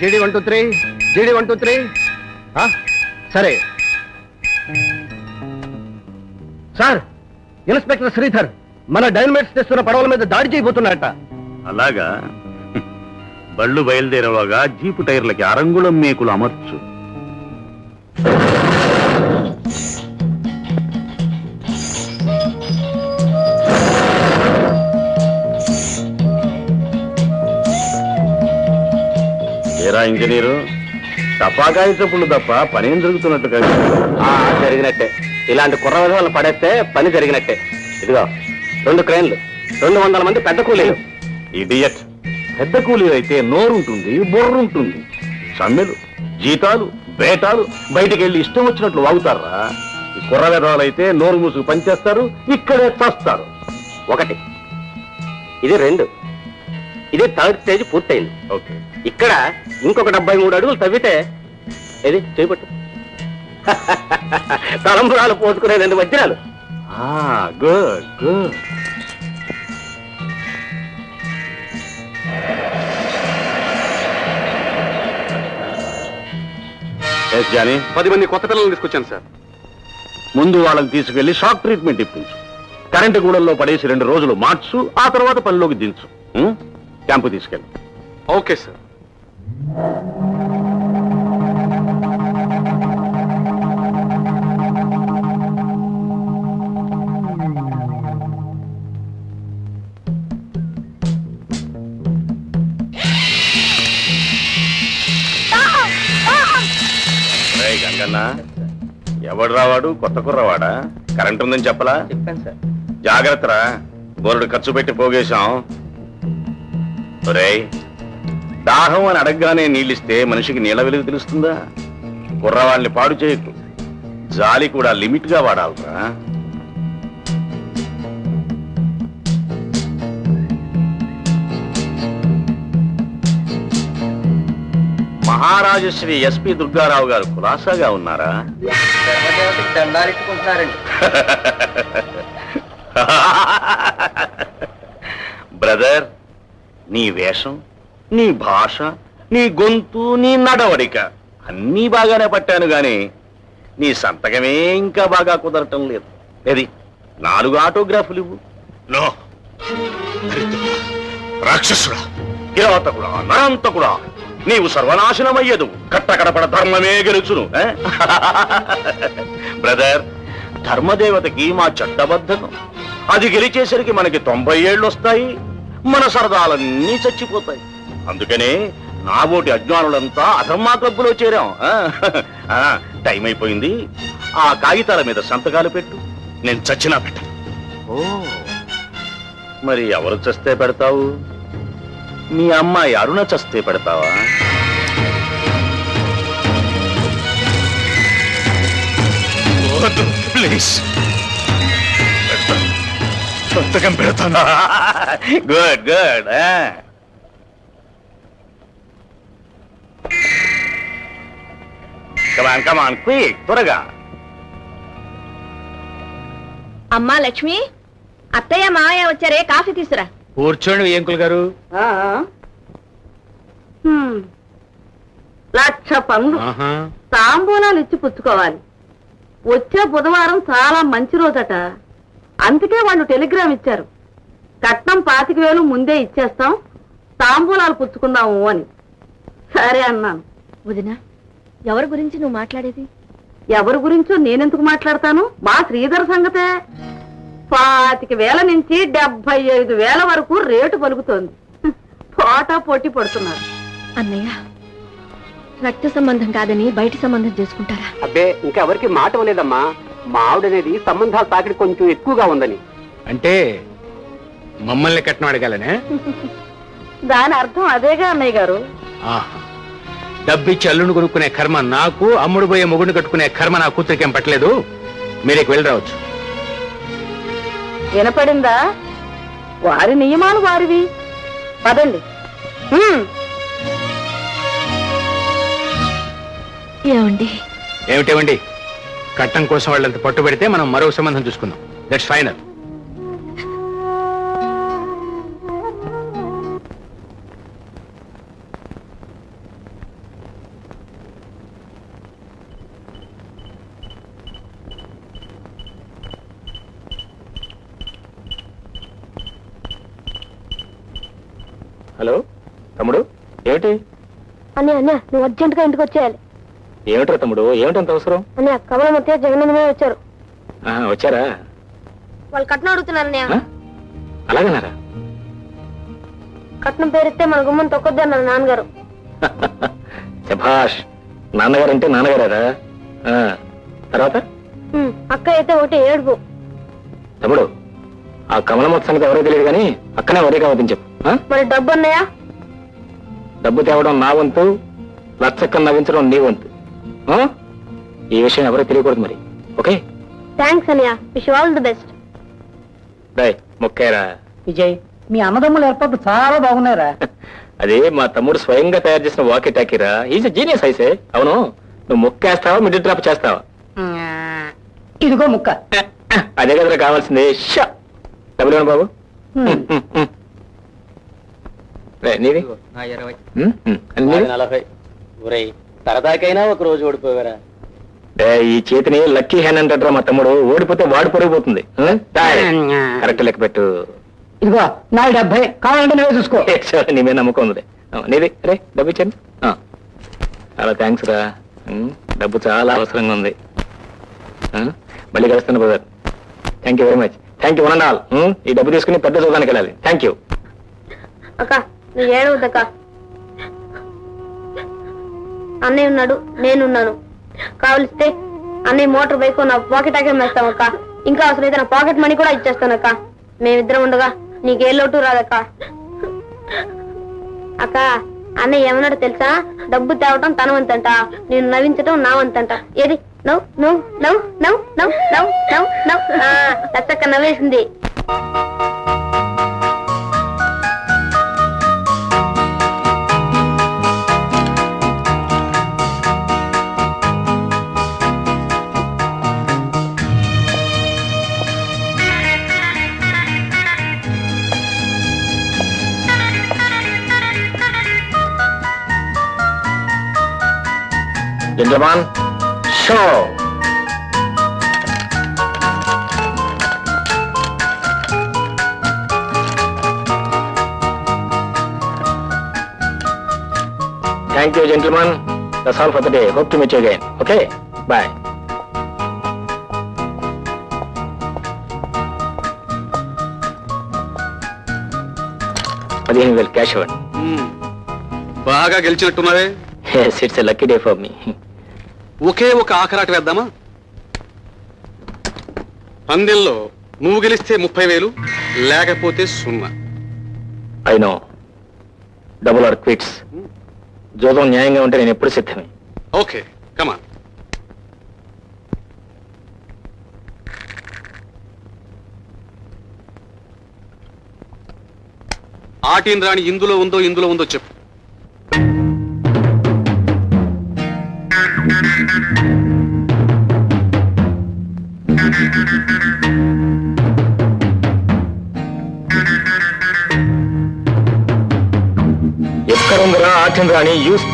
GD one two three GD one two three సరే. Sir inspector Sridhar మన dynamites తెస్తున్న పడవల మీద దాడి చేయబోతున్నాడట అలాగా? బళ్ళు బయలుదేరేలోగా జీపు టైర్లకి అరంగుళం మేకులు అమర్చు. ఇంజనీరు. తపాకాయ చెప్పులు తప్ప పనేం జరుగుతున్నట్టు కాదు. జరిగినట్టే. ఇలాంటి కుర్ర విధవాలను పడేస్తే పని జరిగినట్టే. ఇదిగో రెండు క్రైన్లు. రెండు వందల మంది పెద్ద కూలీలు. ఇడియట్ పెద్ద కూలీ అయితే నోరుంటుంది బొర్రుంటుంది. సమ్మెలు జీతాలు బేటాలు బయటికి వెళ్ళి ఇష్టం వచ్చినట్లు వాగుతారా? ఈ కుర్ర విధవాలైతే నోరు మూసుకు పనిచేస్తారు ఇక్కడే చస్తారు. ఒకటి. ఇది రెండు. ఇది థర్డ్ స్టేజ్ పూర్తయింది. ఓకే. ఇక్కడ ఇంకొక డెబ్బై మూడు అడుగులు తవ్వితే ఏది? చేపట్టు. తలంబరాలు పోసుకునే రెండు వజ్రాలు గుడ్ గుడ్. ఎస్ జానీ పది మంది కొత్త పిల్లలు తీసుకొచ్చాను సార్. ముందు వాళ్ళని తీసుకెళ్ళి షాక్ ట్రీట్మెంట్ ఇప్పించు. కరెంటు గూడల్లో పడేసి రెండు రోజులు మార్చు ఆ తర్వాత పనిలోకి దించు. ఉం? క్యాంపు తీసుకెళ్ళి. Okay sir. గంగన్న. ఎవడు రావాడు? కొత్త కుర్రవాడా? కరెంట్ ఉందని చెప్పలా? చెప్పాను సార్. జాగ్రత్తరా. బోరుడు ఖర్చు పెట్టి పోగేశాం. దాహం అని అడగగానే నీళ్ళిస్తే మనిషికి నీళ్ళ వెలుగు తెలుస్తుందా? కుర్రవాళ్ళని పాడు చేయకు. జాలి కూడా లిమిట్గా వాడాలరా. మహారాజశ్రీ ఎస్పి దుర్గారావు గారు కులాసాగా ఉన్నారా? దండాలెట్టుకుంటున్నారండి బ్రదర్ నీ వేషం నీ భాష నీ గొంతు నీ నడవడిక అన్నీ బాగానే పట్టాను గాని నీ సంతకమే ఇంకా బాగా కుదరటం లేదు. ఏది? నాలుగు ఆటోగ్రాఫ్లు ఇవ్వు. నో. రాక్షసుడా. కిరాతకుడా నరంతకుడా నీవు సర్వనాశనమయ్యదు. కట్టకడపడ ధర్మమే గెలుచును? బ్రదర్ ధర్మదేవతకి మా చట్టబద్ధకం అది గెలిచేసరికి మనకి తొంభై ఏళ్ళు వస్తాయి. మన సరదాలన్నీ చచ్చిపోతాయి. అందుకనే నాబోటి అజ్ఞానులంతా అధర్మా క్లబ్బులో చేరాం టైం అయిపోయింది. ఆ కాగితాల మీద సంతకాలు పెట్టు. నేను చచ్చినా పెట్ట ఓ. మరి ఎవరు చస్తే పెడతావు? మీ అమ్మాయి అరుణ చస్తే పెడతావా? ప్లీజ్. సంతకం పెడతాను good good come on come on quick త్వరగా. అమ్మా లక్ష్మి అత్తయ్య మావయ్య వచ్చారే కాఫీ తీసురా కూర్చోండి ఏంకుల్ గారు. లక్ష పనులు తాంబూలాలు ఇచ్చి పుచ్చుకోవాలి. వచ్చే బుధవారం చాలా మంచి రోజట. అందుకే వాళ్ళు టెలిగ్రామ్ ఇచ్చారు. కట్నం పాతిక వేలు ముందే ఇచ్చేస్తాం తాంబూలాలు పుచ్చుకుందాము అని. సరే అన్నాను. వదిన ఎవరి గురించి నువ్వు మాట్లాడేది? ఎవరి గురించో నేనెందుకు మాట్లాడతాను? మా శ్రీధర్ సంగతే. పాతిక వేల నుంచి డెబ్బై ఐదు వేల వరకు రేటు పలుకుతోంది. పోటా పోటీ పడుతున్నారు. అన్నయ్య రక్త సంబంధం కాదని బయట సంబంధం చేసుకుంటారా? అబ్బే ఇంకా ఎవరికి మాట ఇవ్వలేదమ్మా మా ఆవిడనేది సంబంధాల తాకిడి కొంచెం ఎక్కువగా ఉందని. అంటే మమ్మల్ని కట్నం అడగాలనే? దాని అర్థం అదేగా అన్నయ్య గారు. ఆహా. డబ్బిచ్చి అల్లుని కొనుక్కునే కర్మ నాకు అమ్ముడు పోయే మొగుడిని కట్టుకునే కర్మ నా కూతురికేం పట్టలేదు? మీరేకి వెళ్ళి రావచ్చు. వినపడిందా? వారి నియమాలు వారివి. పదండి. హ్మ్. ఏమండి? ఏమిటేమండి కట్టం కోసం వాళ్ళంత పట్టు పెడితే మనం మరో సంబంధం చూసుకుందాం. దట్స్ ఫైనల్ హలో తమ్ముడు? ఏమిటి? అన్నయ్య అన్న నువ్వు అర్జెంటుగా ఇంటికి వచ్చేయాలి. ఏమిట్రా తమ్ముడు? ఏమిటంత అవసరం? అన్నయ్య కమలమూర్తి జగనందమే వచ్చారు. ఆహా, వచ్చారా? వాళ్ళు కట్నం అడుగుతున్నారు? అలాగన్నారా? కట్నం పేరిస్తే మన గుమ్మం తొక్కొద్దు అన్నారు నాన్నగారు. శభాష్ నాన్నగారు అంటే నాన్నగారా ఆ, తర్వాత? అక్క అయితే ఒకటి ఏడుపు. తమ్ముడు ఆ కమలమొత్త సంగతి ఎవరో తెలియదు కానీ అక్కనే ఒరే కావద్దని చెప్పు? మరి డబ్బు అన్నయ్య? డబ్బు తేవడం నా వంతు లచ్చక్క నవ్వించడం నీ వంతు? ఈ విషయం ఎవరో తెలియకూడదు మరి. ఓకే? థ్యాంక్స్ అన్నయ్య wish all the best bye మొక్కేరా. Vijay మీ అన్నదమ్ముల ఏర్పాట్లు చాలా బాగున్నారా అదే మా తమ్ముడు స్వయంగా తయారు చేసిన వాకి టాకీరా ఈజ్ జీనియస్ అయితే అవును నువ్వు మొక్కేస్తావా మిడిల్ డ్రాప్ చేస్తావా? ఇదిగో ముక్క. అదే కదరా కావాల్సింది. షా! డబ్బులు బాబు. నీది? నలభై. సరదాకైనా ఒక రోజు ఓడిపోయారా? రే, ఈ చేతిని లక్కీ హ్యాండ్ అంటారా మా తమ్ముడు. ఓడిపోతే వాడు పొరిగిపోతుంది కరెక్ట్ లెక్క పెట్టు. ఇదిగో నాలుగు డెబ్బై కావాలంటే నువ్వే చూసుకో. నీ మీద నమ్మకం ఉంది నీది? రే డబ్బు ఇచ్చాను ఆ. చాలా థ్యాంక్స్ రా. డబ్బు చాలా అవసరంగా ఉంది. ఆ, మళ్ళీ కలుస్తాను brother thank you very much thank you one and all ఈ డబ్బు తీసుకుని పెద్ద చూడడానికి వెళ్ళాలి. థ్యాంక్ యూ అక్క నువ్వు ఏడవద్దక్క. అన్నయ్య ఉన్నాడు నేనున్నాను. కావలిస్తే అన్నయ్య మోటార్ బైక్ నా పాకెట్ ఆకే అక్క ఇంకా అవసరమైతే నా పాకెట్ మనీ కూడా ఇచ్చేస్తానక్క. మేమిద్దరం ఉండగా నీకే లోటు రాదక్క. అక్క అన్నయ్య ఏమన్నాడు తెలుసా? డబ్బు తేవటం తన వంతంట నేను నవ్వించటం నా వంతంట. ఏది? నవ్వు నవ్వు నవ్వు నవ్వు నవ్వు నవ్వు నవ్వు. నవ్వు ఆ, నవ్వేసింది. Gentlemen, show! Thank you, gentlemen. That's all for the day. Hope to meet you again. Okay? Bye. పదిహేను వేలు క్యాష్ ఇవ్వండి బాగా గెలిచినట్టున్నావే it's lucky day for me ఒకే ఒక ఆఖరాట వేద్దామా? పందెంలో నువ్వు గెలిస్తే ముప్పై వేలు లేకపోతే సున్నా. I know. Double or quits. జోదం న్యాయంగా ఉంటే నేను ఎప్పుడు సిద్ధమే. ఓకే కమాన్ ఆటిన్ రాణి ఇందులో ఉందో ఇందులో ఉందో చెప్పు. సాధ్యం కాని యూస్